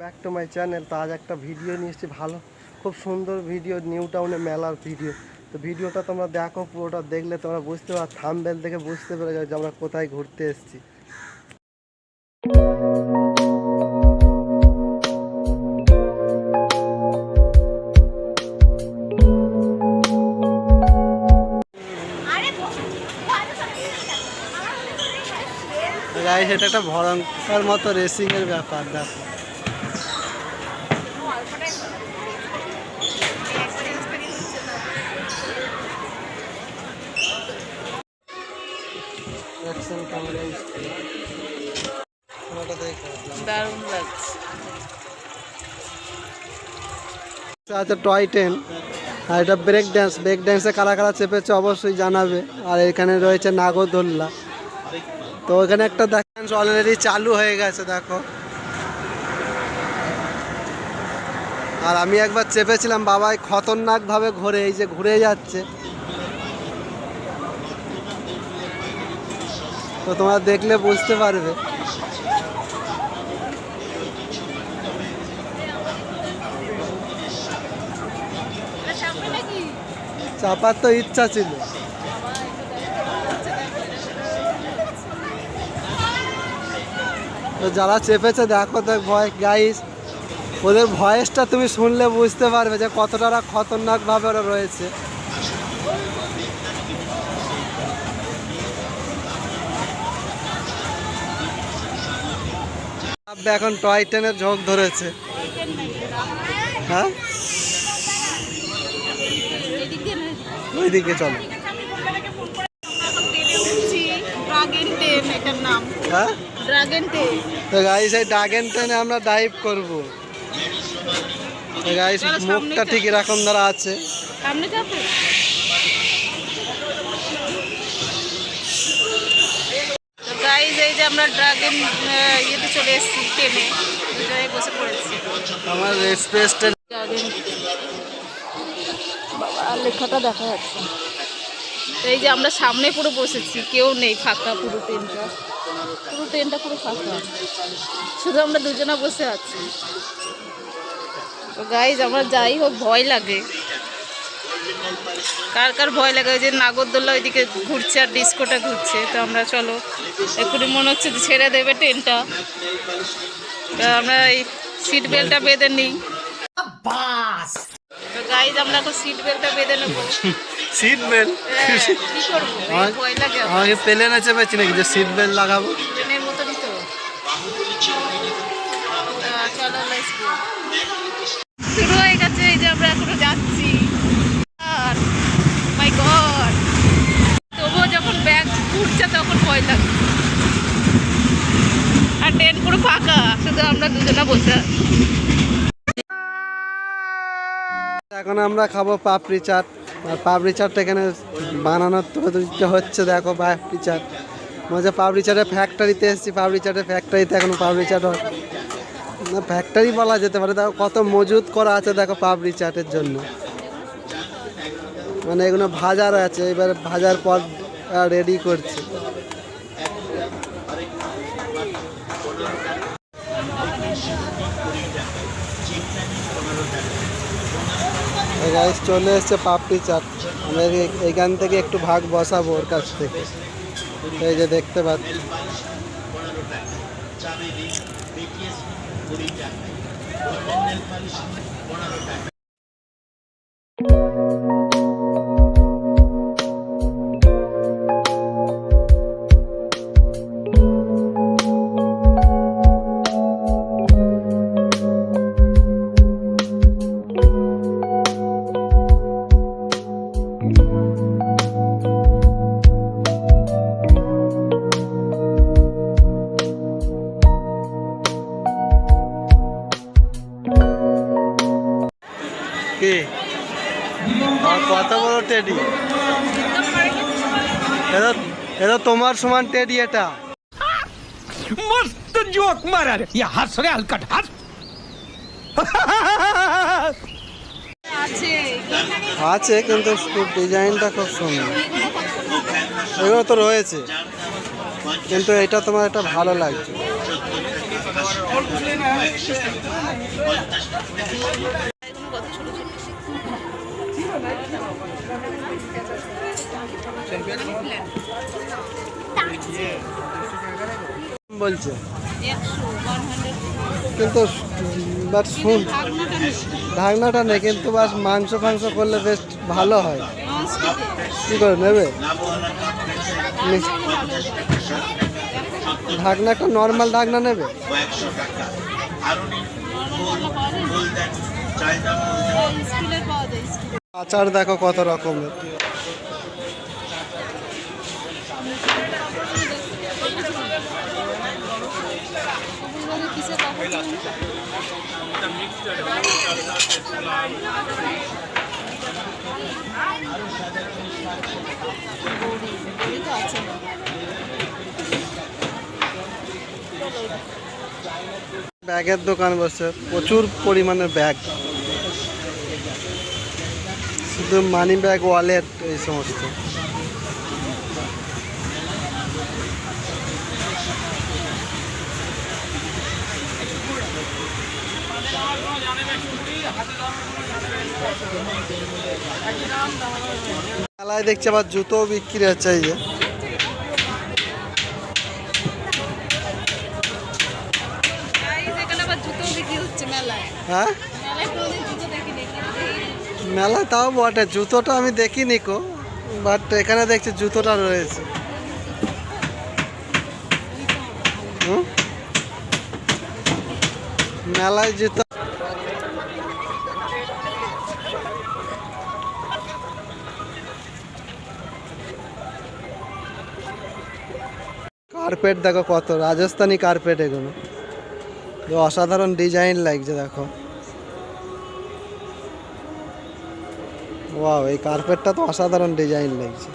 Back to my channel তো আজ একটা ভিডিও নিয়ে এসেছি ভালো, খুব সুন্দর ভিডিও নিউ টাউনে মেলার ভিডিও তো ভিডিওটা তোমরা দেখো, পুরোটা দেখলে তোমরা বুঝতে পারো থামবেল দেখে বুঝতে পেরে যাবে যে আমরা কোথায় ঘুরতে এসেছি। গাইস এটা একটা ভয়ঙ্কর মতো রেসিং এর ব্যাপার দেখো। দারুণ লাগছে। আচ্ছা টয় ট্রেন আর এটা ব্রেক ড্যান্স ব্রেক ড্যান্সে কারা কারা চেপেছে অবশ্যই জানাবে। আর এখানে রয়েছে নাগরদোল্লা। তো এখানে একটা দেখেন অলরেডি চালু হয়ে গেছে, দেখো। আর আমি একবার চেপেছিলাম, বাবাই খতরনাকভাবে ঘুরে, এই যে ঘুরে যাচ্ছে। তো তোমরা দেখলে বুঝতে পারবে। চাপার তো ইচ্ছা ছিল। তো যারা চেপেছে দেখো তো ভয় গাইস ওদের ভয়েসটা তুমি শুনলে বুঝতে পারবে যে কতটা খতরনাকভাবে ওরা রয়েছে। এখন টয় ট্রেনের ঝোঁক ধরেছে। হ্যাঁ? ওইদিকে চলো। হ্যাঁ? ড্রাগন টেন তো গাইস এই ড্রাগন ট্রেনে আমরা ডাইভ করব। তো গাইস মুখটা ঠিক এরকম ধরা আছে। সামনে যাবে তো। গাইজ এই যে আমরা ড্রাগন ইয়েতে চলে এসেছি ট্রেনে। জায়গায় বসে পড়েছি। আমার এক্সপ্রেস ট্রেন ড্রাগন বাবা লেখাটা দেখা যাচ্ছে। এই যে আমরা সামনে পুরো বসেছি, কেউ নেই ফাঁকা পুরো ট্রেনটা। পুরো ট্রেনটা পুরো ফাঁকা। শুধু আমরা দুজনা বসে আছি। তো গাইজ আমরা যাই হোক, ভয় লাগে। কার কার ভয় লাগে? ওই যে নাগরদোল্লা ওইদিকে ঘুরছে আর ডিস্কোটা ঘুরছে। তো আমরা চলো, এক্ষুনি মনে হচ্ছে যে ছেড়ে দেবে ট্রেনটা। আমরা এই সিট বেল্টটা বেঁধে নিই। তো গাইজ আমরা এখন সিট বেল্টটা বেঁধে নেব। সিট বেল্ট হ্যাঁ, কি করব? এই ভয় লাগে আমার। আমাকে চেপেছি নাকি যে সিট বেল্ট লাগাবো? ট্রেনের মতনই তো চলো শুরু হয়ে গেছে এই যে আমরা এখনও যাচ্ছি। আর মাই গড তবুও যখন ব্যাগ ঘুরছে তখন ভয় লাগে। আর ট্রেন পুরো ফাঁকা শুধু আমরা দুজনা বসে আছি। এখন আমরা খাব পাপড়ি চাট। আর পাপড়ি চাটটা এখানে বানানোর তো হচ্ছে, দেখো পাপড়ি চাট। মজা পাপড়ি চাটের ফ্যাক্টরিতে এসেছি, পাপড়ি চাটের ফ্যাক্টরিতে এখন পাপড়ি চাট হয়। না ফ্যাক্টরি বলা যেতে পারে, দেখো কত মজুত করা আছে দেখো পাপড়ি চাটের জন্য। মানে এগুলো ভাজার আছে, এবার ভাজার পর রেডি করছে। গাইস চলে এসছে পাপড়ি চাট। আমরা এই- এইখান থেকে একটু ভাগ বসাবো ওর কাছ থেকে। এই যে দেখতে পাচ্ছি। কত বড় টেডি এটা এটা তোমার সমান টেডি এটা। মস্ত জোক মারার ইয়া হাস রে হালকাট হাস আছে। কিন্তু ডিজাইনটা খুব সুন্দর। এগুলো তো রয়েছে। কিন্তু এটা তোমার একটা ভালো লাগছে। বলছে। কিন্তু বাট শুন, ঢাকনাটা নেই কিন্তু বাস মাংস ফাংস করলে বেশ ভালো হয়। কী করে নেবে? ঢাকনা, একটা নর্মাল ঢাকনা নেবে? আচার দেখো কত রকমের কিসের পাপড় তো আছে ব্যাগের দোকান বসে প্রচুর পরিমাণে ব্যাগ। শুধু মানি ব্যাগ ওয়ালেট এই সমস্ত। মেলায় দেখছি আবার জুতোও বিক্রি হচ্ছে এই যে জুতো হ্যাঁ জুতো। মেলা তাও বটে জুতোটা আমি দেখিনি কো বাট এখানে দেখছি জুতোটা রয়েছে? মেলায় জুতো কার্পেট দেখো কত, রাজস্থানি কার্পেট এগুলো। অসাধারণ ডিজাইন লাগছে দেখো। ওয়াও এই কার্পেটটা তো অসাধারণ ডিজাইন লাগছে।